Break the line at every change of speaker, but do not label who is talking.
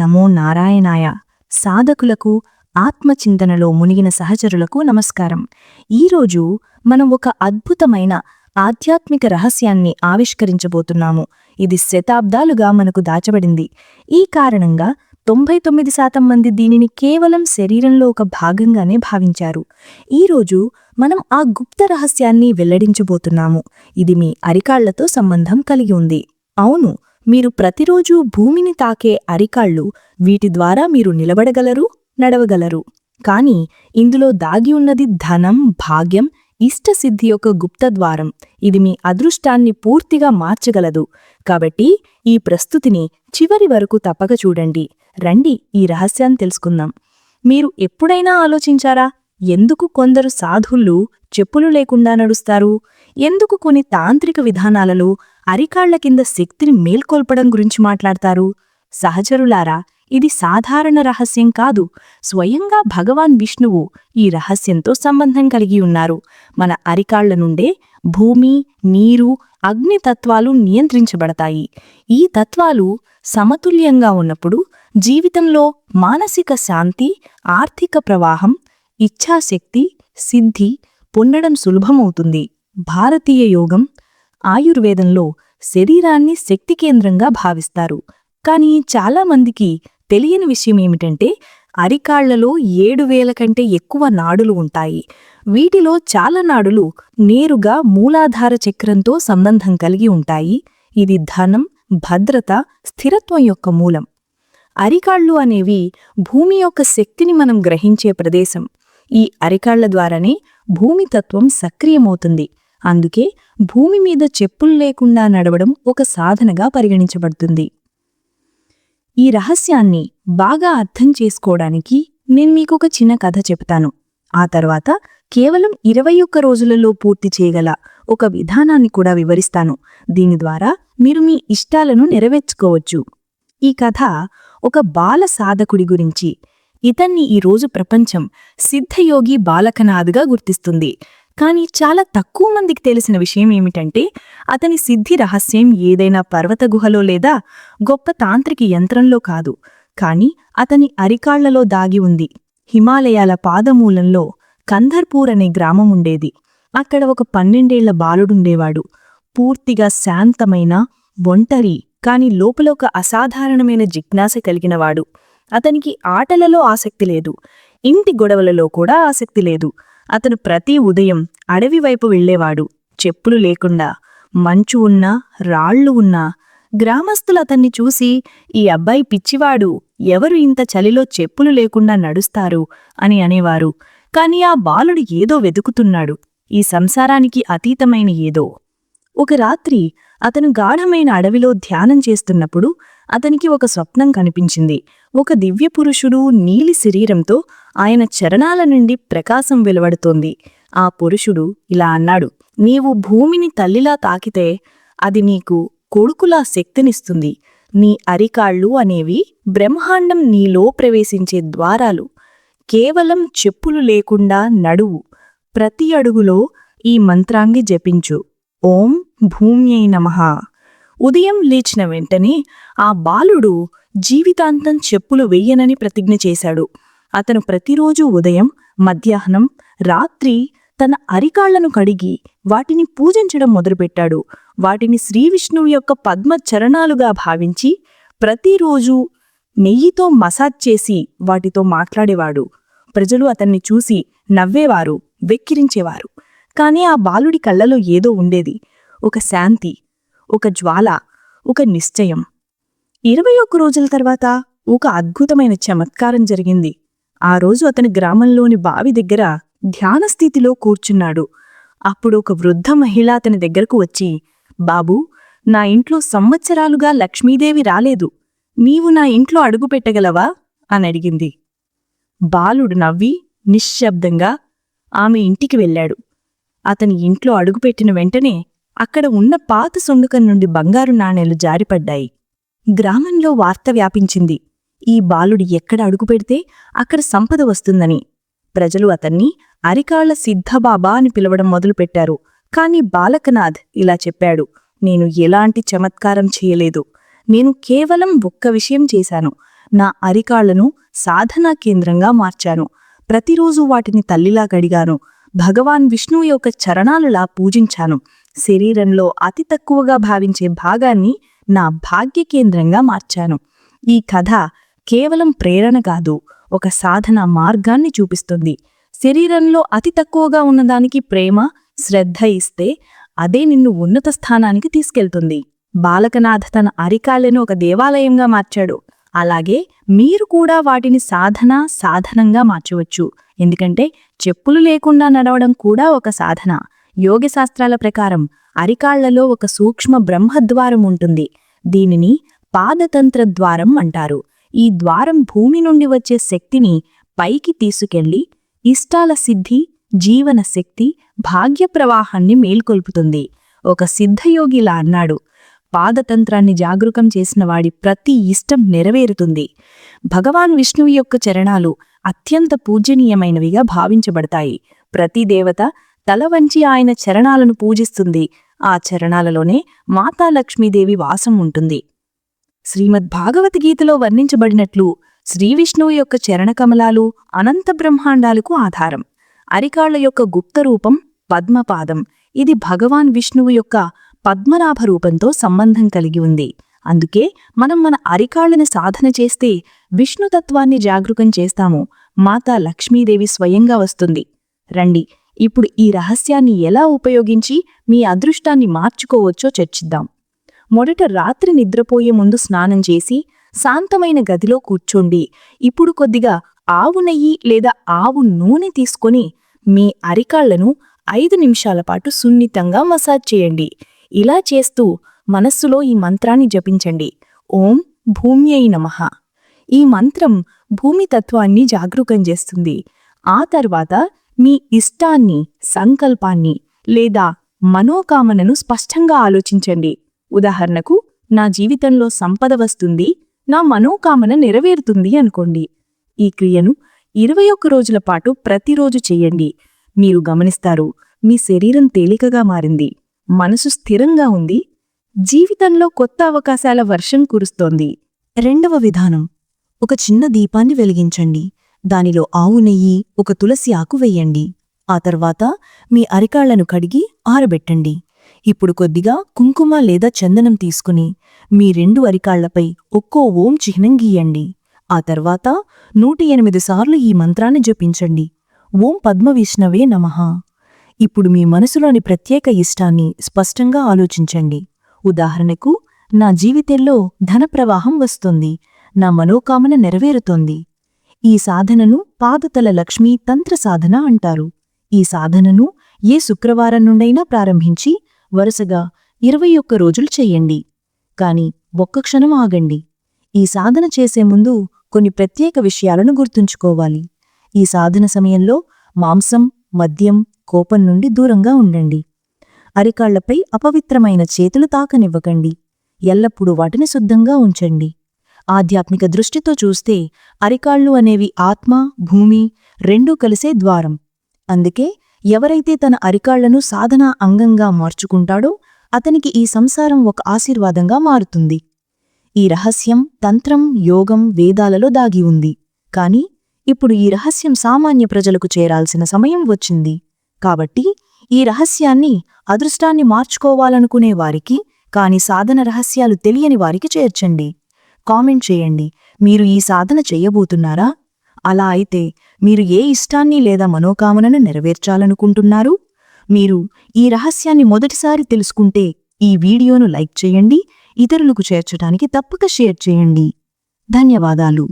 నమో నారాయణాయ. సాధకులకు ఆత్మచింతనలో మునిగిన సహచరులకు నమస్కారం. ఈరోజు మనం ఒక అద్భుతమైన ఆధ్యాత్మిక రహస్యాన్ని ఆవిష్కరించబోతున్నాము. ఇది శతాబ్దాలుగా మనకు దాచబడింది. ఈ కారణంగా తొంభై తొమ్మిది శాతం మంది దీనిని కేవలం శరీరంలో ఒక భాగంగానే భావించారు. ఈరోజు మనం ఆ గుప్త రహస్యాన్ని వెల్లడించబోతున్నాము. ఇది మీ అరికాళ్ళతో సంబంధం కలిగి ఉంది. అవును మీరు ప్రతిరోజూ భూమిని తాకే అరికాళ్ళు వీటి ద్వారా మీరు నిలబడగలరు నడవగలరు. కాని ఇందులో దాగి ఉన్నది ధనం భాగ్యం ఇష్టసిద్ధి యొక్క గుప్తద్వారం ఇది మీ అదృష్టాన్ని పూర్తిగా మార్చగలదు. కాబట్టి ఈ ప్రస్తుతిని చివరి వరకు తప్పక చూడండి. రండి ఈ రహస్యాన్ని తెలుసుకుందాం. మీరు ఎప్పుడైనా ఆలోచించారా ఎందుకు కొందరు సాధుళ్ళు చెప్పులు లేకుండా నడుస్తారు? ఎందుకు కొన్ని తాంత్రిక విధానాలలో అరికాళ్ళ కింద శక్తిని మేల్కొల్పడం గురించి మాట్లాడతారు. సహచరులారా ఇది సాధారణ రహస్యం కాదు. స్వయంగా భగవాన్ విష్ణువు ఈ రహస్యంతో సంబంధం కలిగి ఉన్నారు. మన అరికాళ్ళ నుండే భూమి నీరు అగ్ని తత్వాలు నియంత్రించబడతాయి. ఈ తత్వాలు సమతుల్యంగా ఉన్నప్పుడు జీవితంలో మానసిక శాంతి ఆర్థిక ప్రవాహం ఇచ్ఛాశక్తి సిద్ధి పొందడం సులభమవుతుంది. భారతీయ యోగం ఆయుర్వేదంలో శరీరాన్ని శక్తి కేంద్రంగా భావిస్తారు. కానీ చాలామందికి తెలియని విషయం ఏమిటంటే అరికాళ్ళలో ఏడు వేల కంటే ఎక్కువ నాడులు ఉంటాయి. వీటిలో చాలా నాడులు నేరుగా మూలాధార చక్రంతో సంబంధం కలిగి ఉంటాయి. ఇది ధనం భద్రత స్థిరత్వం యొక్క మూలం. అరికాళ్ళు అనేవి భూమి యొక్క శక్తిని మనం గ్రహించే ప్రదేశం. ఈ అరికాళ్ళ ద్వారానే భూమి తత్వం సక్రియమవుతుంది. అందుకే భూమి మీద చెప్పులు లేకుండా నడవడం ఒక సాధనగా పరిగణించబడుతుంది. ఈ రహస్యాన్ని బాగా అర్థం చేసుకోవడానికి నేను మీకొక చిన్న కథ చెప్తాను. ఆ తర్వాత కేవలం ఇరవై ఒక్క రోజులలో పూర్తి చేయగల ఒక విధానాన్ని కూడా వివరిస్తాను. దీని ద్వారా మీరు మీ ఇష్టాలను నెరవేర్చుకోవచ్చు. ఈ కథ ఒక బాల సాధకుడి గురించి ఇతన్ని ఈరోజు ప్రపంచం సిద్ధయోగి బాలకనాథ్గా గుర్తిస్తుంది. కానీ చాలా తక్కువ మందికి తెలిసిన విషయం ఏమిటంటే అతని సిద్ధి రహస్యం ఏదైనా పర్వత గుహలో లేదా గొప్ప తాంత్రిక యంత్రంలో కాదు. కానీ అతని అరికాళ్ళలో దాగి ఉంది. హిమాలయాల పాదమూలంలో కంధర్పూర్ అనే గ్రామం ఉండేది. అక్కడ ఒక పన్నెండేళ్ళ బాలుడుండేవాడు పూర్తిగా శాంతమైన ఒంటరి కాని లోపల ఒక అసాధారణమైన జిజ్ఞాస కలిగినవాడు. అతనికి ఆటలలో ఆసక్తి లేదు. ఇంటి గొడవలలో కూడా ఆసక్తి లేదు. అతను ప్రతి ఉదయం అడవి వైపు వెళ్ళేవాడు చెప్పులు లేకుండా మంచు ఉన్నా రాళ్ళు ఉన్నా గ్రామస్తులు అతన్ని చూసి ఈ అబ్బాయి పిచ్చివాడు ఎవరు ఇంత చలిలో చెప్పులు లేకుండా నడుస్తారు అని అనేవారు. కాని ఆ బాలుడు ఏదో వెతుకుతున్నాడు ఈ సంసారానికి అతీతమైన ఏదో. ఒక రాత్రి అతను గాఢమైన అడవిలో ధ్యానం చేస్తున్నప్పుడు అతనికి ఒక స్వప్నం కనిపించింది. ఒక దివ్యపురుషుడు నీలి శరీరంతో ఆయన చరణాల నుండి ప్రకాశం వెలువడుతోంది. ఆ పురుషుడు ఇలా అన్నాడు నీవు భూమిని తల్లిలా తాకితే అది నీకు కొడుకులా శక్తినిస్తుంది. నీ అరికాళ్ళు అనేవి బ్రహ్మాండం నీలో ప్రవేశించే ద్వారాలు. కేవలం చెప్పులు లేకుండా నడువు. ప్రతి అడుగులో ఈ మంత్రాంగి జపించు. ఓం భూమ్యై నమః. ఉదయం లేచిన వెంటనే ఆ బాలుడు జీవితాంతం చెప్పులు వెయ్యనని ప్రతిజ్ఞ చేశాడు. అతను ప్రతిరోజు ఉదయం మధ్యాహ్నం రాత్రి తన అరికాళ్ళను కడిగి వాటిని పూజించడం మొదలుపెట్టాడు. వాటిని శ్రీవిష్ణువు యొక్క పద్మ చరణాలుగా భావించి ప్రతిరోజు నెయ్యితో మసాజ్ చేసి వాటితో మాట్లాడేవాడు. ప్రజలు అతన్ని చూసి నవ్వేవారు వెక్కిరించేవారు. కానీ ఆ బాలుడి కళ్ళలో ఏదో ఉండేది. ఒక శాంతి ఒక జ్వాల ఒక నిశ్చయం. ఇరవై ఒక్క రోజుల తర్వాత ఒక అద్భుతమైన చమత్కారం జరిగింది. ఆ రోజు అతని గ్రామంలోని బావి దగ్గర ధ్యానస్థితిలో కూర్చున్నాడు. అప్పుడు ఒక వృద్ధ మహిళ అతని దగ్గరకు వచ్చి బాబూ నా ఇంట్లో సంవత్సరాలుగా లక్ష్మీదేవి రాలేదు. నీవు నా ఇంట్లో అడుగుపెట్టగలవా అని అడిగింది. బాలుడు నవ్వి నిశ్శబ్దంగా ఆమె ఇంటికి వెళ్ళాడు. అతని ఇంట్లో అడుగుపెట్టిన వెంటనే అక్కడ ఉన్న పాత సొండుకం నుండి బంగారు నాణేలు జారిపడ్డాయి. గ్రామంలో వార్త వ్యాపించింది. ఈ బాలుడు ఎక్కడ అడుగుపెడితే అక్కడ సంపద వస్తుందని. ప్రజలు అతన్ని అరికాళ్ళ సిద్ధబాబా అని పిలవడం మొదలుపెట్టారు కాని బాలకనాథ్ ఇలా చెప్పాడు నేను ఎలాంటి చమత్కారం చేయలేదు. నేను కేవలం ఒక్క విషయం చేశాను. నా అరికాళ్ళను సాధనా కేంద్రంగా మార్చాను. ప్రతిరోజు వాటిని తల్లిలా కడిగాను భగవాన్ విష్ణువు యొక్క చరణాలలా పూజించాను. శరీరంలో అతి తక్కువగా భావించే భాగాన్ని నా భాగ్య కేంద్రంగా మార్చాను. ఈ కథ కేవలం ప్రేరణ కాదు ఒక సాధన మార్గాన్ని చూపిస్తుంది. శరీరంలో అతి తక్కువగా ఉన్నదానికి ప్రేమ శ్రద్ధ ఇస్తే అదే నిన్ను ఉన్నత స్థానానికి తీసుకెళ్తుంది. బాలకనాథ తన అరికాళ్ళను ఒక దేవాలయంగా మార్చాడు. అలాగే మీరు కూడా వాటిని సాధన సాధనంగా మార్చవచ్చు. ఎందుకంటే చెప్పులు లేకుండా నడవడం కూడా ఒక సాధన. యోగశాస్త్రాల ప్రకారం అరికాళ్ళలో ఒక సూక్ష్మ బ్రహ్మద్వారం ఉంటుంది. దీనిని పాదతంత్ర ద్వారం అంటారు. ఈ ద్వారం భూమి నుండి వచ్చే శక్తిని పైకి తీసుకెళ్ళి ఇష్టాల సిద్ధి జీవన శక్తి భాగ్య ప్రవాహాన్ని మేల్కొల్పుతుంది. ఒక సిద్ధయోగిలా అన్నాడు. పాదతంత్రాన్ని జాగృకం చేసిన వాడి ప్రతి ఇష్టం నెరవేరుతుంది. భగవాన్ విష్ణువు యొక్క చరణాలు అత్యంత పూజనీయమైనవిగా భావించబడతాయి. ప్రతి దేవత తల వంచి ఆయన చరణాలను పూజిస్తుంది. ఆ చరణాలలోనే మాతా లక్ష్మీదేవి వాసం ఉంటుంది. శ్రీమద్ భాగవతగీతలో వర్ణించబడినట్లు శ్రీవిష్ణువు యొక్క చరణకమలాలు అనంత బ్రహ్మాండాలకు ఆధారం. అరికాళ్ళ యొక్క గుప్త రూపం పద్మపాదం. ఇది భగవాన్ విష్ణువు యొక్క పద్మనాభ రూపంతో సంబంధం కలిగి ఉంది. అందుకే మనం మన అరికాళ్ళను సాధన చేస్తే విష్ణుతత్వాన్ని జాగృకం చేస్తాము. మాతా లక్ష్మీదేవి స్వయంగా వస్తుంది. రండి ఇప్పుడు ఈ రహస్యాన్ని ఎలా ఉపయోగించి మీ అదృష్టాన్ని మార్చుకోవచ్చో చర్చిద్దాం. మొదట రాత్రి నిద్రపోయే ముందు స్నానం చేసి శాంతమైన గదిలో కూర్చోండి. ఇప్పుడు కొద్దిగా ఆవు నెయ్యి లేదా ఆవు నూనె తీసుకొని మీ అరికాళ్ళను ఐదు నిమిషాల పాటు సున్నితంగా మసాజ్ చేయండి. ఇలా చేస్తూ మనస్సులో ఈ మంత్రాన్ని జపించండి. ఓం భూమ్యై నమః. ఈ మంత్రం భూమి తత్వాన్ని జాగరూకం చేస్తుంది. ఆ తర్వాత మీ ఇష్టాన్ని సంకల్పాన్ని లేదా మనోకామనను స్పష్టంగా ఆలోచించండి. ఉదాహరణకు నా జీవితంలో సంపద వస్తుంది నా మనోకామన నెరవేరుతుంది అనుకోండి. ఈ క్రియను ఇరవై ఒక్క రోజుల పాటు ప్రతిరోజు చేయండి. మీరు గమనిస్తారు మీ శరీరం తేలికగా మారింది మనసు స్థిరంగా ఉంది జీవితంలో కొత్త అవకాశాల వర్షం కురుస్తోంది. రెండవ విధానం ఒక చిన్న దీపాన్ని వెలిగించండి. దానిలో ఆవు నెయ్యి ఒక తులసి ఆకు వెయ్యండి ఆ తర్వాత మీ అరికాళ్ళను కడిగి ఆరబెట్టండి. ఇప్పుడు కొద్దిగా కుంకుమ లేదా చందనం తీసుకుని మీ రెండు అరికాళ్ళపై ఒక్కో ఓం చిహ్నం గీయండి. ఆ తర్వాత నూట ఎనిమిది సార్లు ఈ మంత్రాన్ని జపించండి. ఓం పద్మవిష్ణవే నమః. ఇప్పుడు మీ మనసులోని ప్రత్యేక ఇష్టాన్ని స్పష్టంగా ఆలోచించండి. ఉదాహరణకు నా జీవితంలో ధన ప్రవాహం వస్తుంది. నా మనోకామన నెరవేరుతోంది. ఈ సాధనను పాదతల లక్ష్మీ తంత్ర సాధన అంటారు. ఈ సాధనను ఏ శుక్రవారం నుండైనా ప్రారంభించి వరుసగా ఇరవై ఒక్క రోజులు చెయ్యండి కాని ఒక్క క్షణం ఆగండి. ఈ సాధన చేసే ముందు కొన్ని ప్రత్యేక విషయాలను గుర్తుంచుకోవాలి. ఈ సాధన సమయంలో మాంసం మద్యం కోపం నుండి దూరంగా ఉండండి. అరికాళ్ళపై అపవిత్రమైన చేతులు తాకనివ్వకండి. ఎల్లప్పుడూ వాటిని శుద్ధంగా ఉంచండి. ఆధ్యాత్మిక దృష్టితో చూస్తే అరికాళ్ళు అనేవి ఆత్మ భూమి రెండూ కలిసే ద్వారం. అందుకే ఎవరైతే తన అరికాళ్ళను సాధనా అంగంగా మార్చుకుంటాడో అతనికి ఈ సంసారం ఒక ఆశీర్వాదంగా మారుతుంది. ఈ రహస్యం తంత్రం యోగం వేదాలలో దాగి ఉంది. కాని ఇప్పుడు ఈ రహస్యం సామాన్య ప్రజలకు చేరాల్సిన సమయం వచ్చింది. కాబట్టి ఈ రహస్యాన్ని అదృష్టాన్ని మార్చుకోవాలనుకునే వారికి కాని సాధన రహస్యాలు తెలియని వారికి చేర్చండి. కామెంట్ చేయండి. మీరు ఈ సాధన చెయ్యబోతున్నారా అలా అయితే మీరు ఏ ఇష్టాన్ని లేదా మనోకామనను నెరవేర్చాలనుకుంటున్నారు? మీరు ఈ రహస్యాన్ని మొదటిసారి తెలుసుకుంటే ఈ వీడియోను లైక్ చేయండి ఇతరులకు చేర్చడానికి తప్పక షేర్ చేయండి. ధన్యవాదాలు.